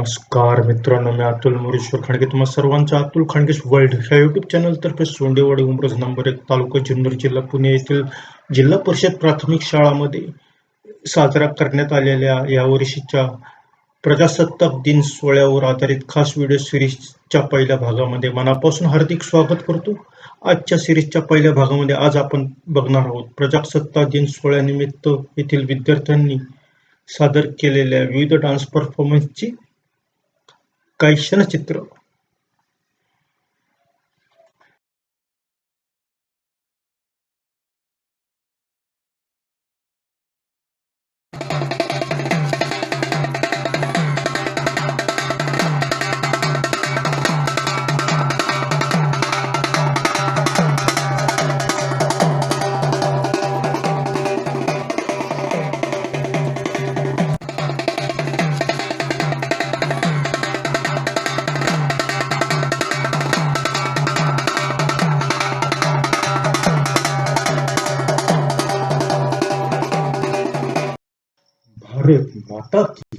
नमस्कार मित्रांनो मी अतुल मुरेश्वर खाडगे. तुम्हाला सर्वांचं अतुल खाणगेश वर्ल्ड ह्या युट्यूब चॅनलतर्फे सोंडेवाडी उमरज नंबर एक तालुका जुन्नर जिल्हा पुणे येथील जिल्हा परिषद प्राथमिक शाळामध्ये साजरा करण्यात आलेल्या यावर्षीच्या प्रजासत्ताक दिन सोहळ्यावर आधारित खास व्हिडिओ सिरीजच्या पहिल्या भागामध्ये मनापासून हार्दिक स्वागत करतो. आजच्या सिरीजच्या पहिल्या भागामध्ये आज आपण बघणार आहोत प्रजासत्ताक दिन सोहळ्यानिमित्त येथील विद्यार्थ्यांनी सादर केलेल्या विविध डान्स परफॉर्मन्सची चित्र क्षणचित्र की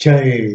जय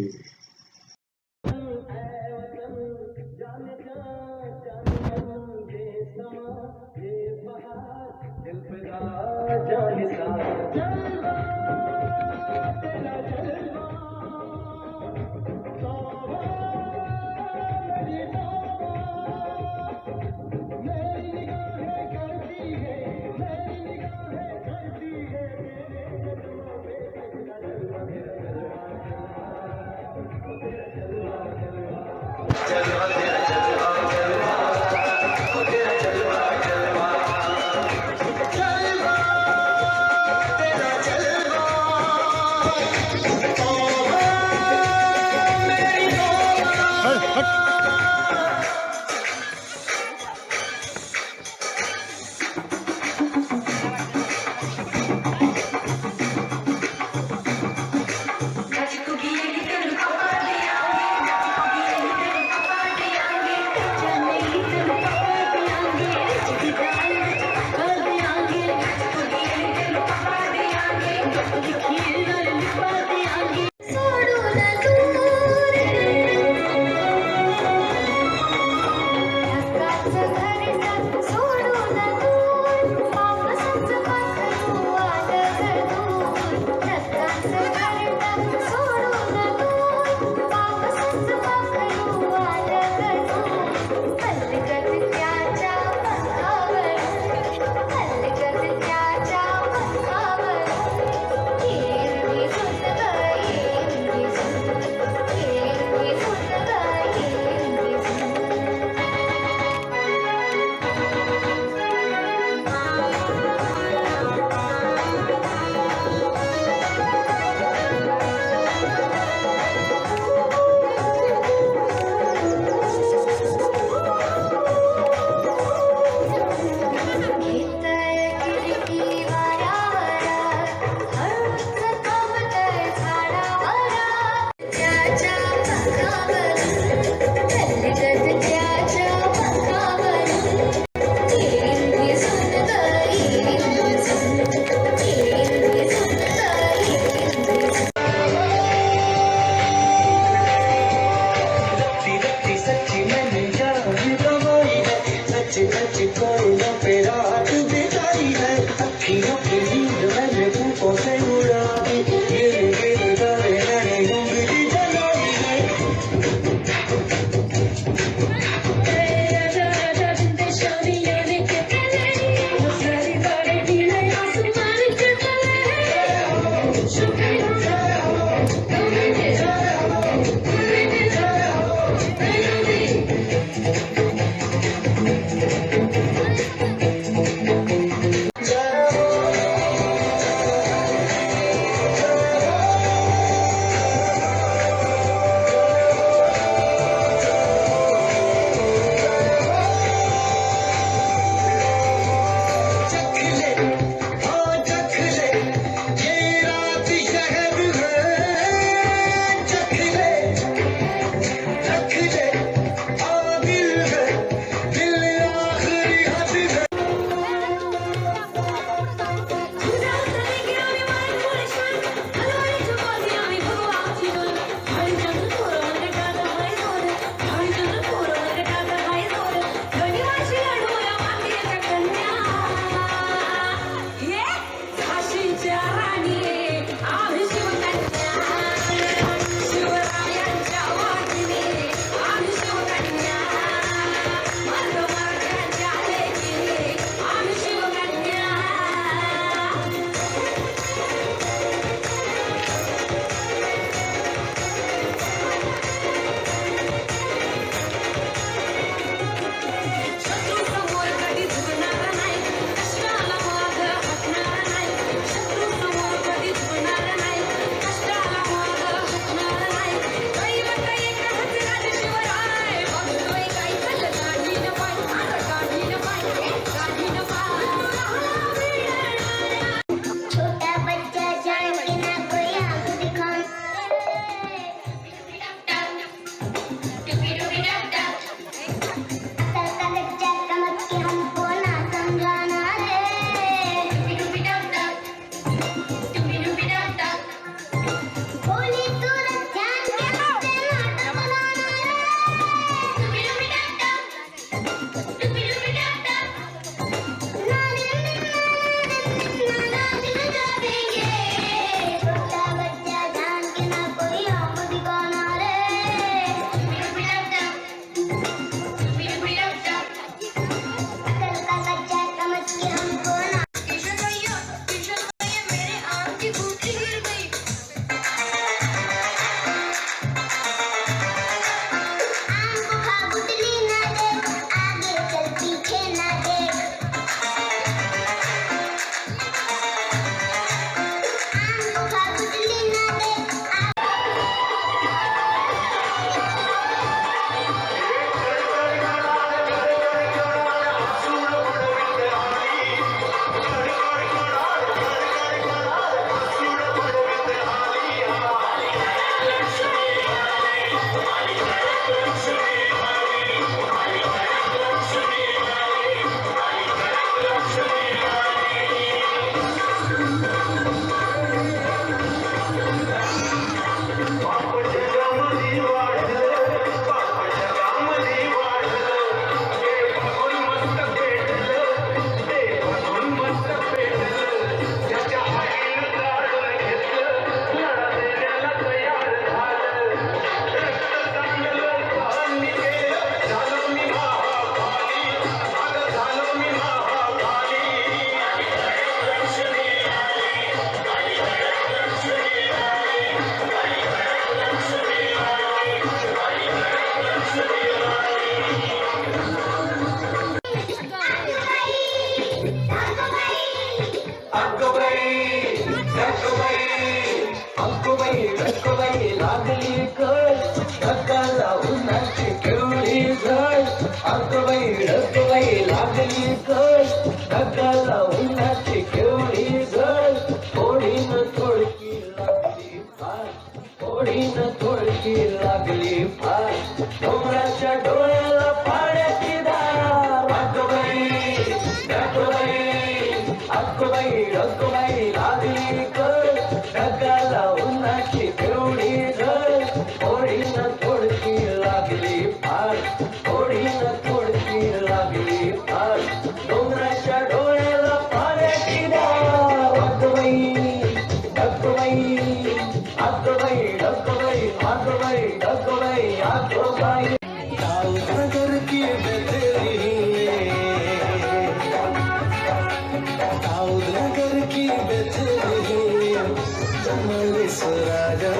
थोडीनं थोडकी लागली फार. डोंगराच्या डोळ्या ராஜா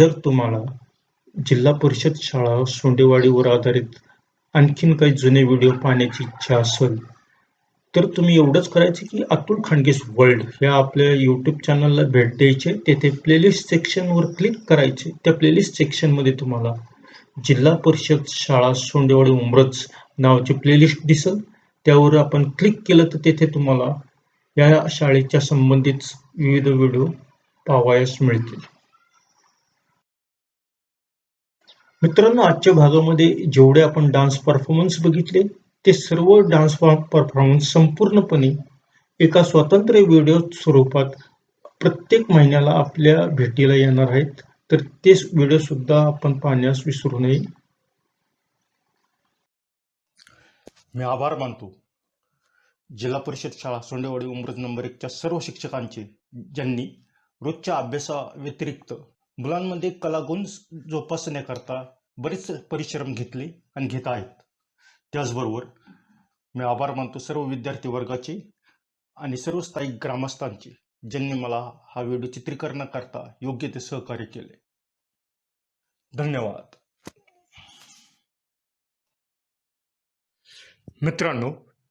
जर तुम्हाला जिल्हा परिषद शाळा सोंडेवाडीवर आधारित आणखीन काही जुने व्हिडिओ पाहण्याची इच्छा असेल तर तुम्ही एवढंच करायचं की अतुल खांडगेस वर्ल्ड ह्या आपल्या यूट्यूब चॅनलला भेट द्यायचे. तेथे प्लेलिस्ट सेक्शनवर क्लिक करायचे. त्या प्लेलिस्ट सेक्शनमध्ये तुम्हाला जिल्हा परिषद शाळा सोंडेवाडी उमरज नावाची प्लेलिस्ट दिसेल. त्यावर आपण क्लिक केलं तर तेथे तुम्हाला या शाळेच्या संबंधित विविध व्हिडिओ पाहावयास मिळतील. मित्रांनो आजच्या भागामध्ये जेवढे आपण डान्स परफॉर्मन्स बघितले ते सर्व डान्स परफॉर्मन्स संपूर्णपणे एका स्वतंत्र व्हिडिओ स्वरूपात प्रत्येक महिन्याला आपल्या भेटीला येणार आहेत. तर ते व्हिडिओ सुद्धा आपण पाहण्यास विसरू नये. मी आभार मानतो. जिल्हा परिषद शाळा सोंडेवाडी उमरज नंबर एकच्या सर्व शिक्षकांचे ज्यांनी रोजच्या अभ्यासाव्यतिरिक्त मुलांमध्ये कलागुण जोपासण्याकरता बरेच परिश्रम घेतले आणि घेत आहेत. त्याचबरोबर मी आभार मानतो सर्व विद्यार्थी वर्गाचे आणि सर्व स्थायिक ग्रामस्थांचे ज्यांनी मला हा व्हिडिओ चित्रीकरणाकरता योग्य ते सहकार्य केले. धन्यवाद. मित्रांनो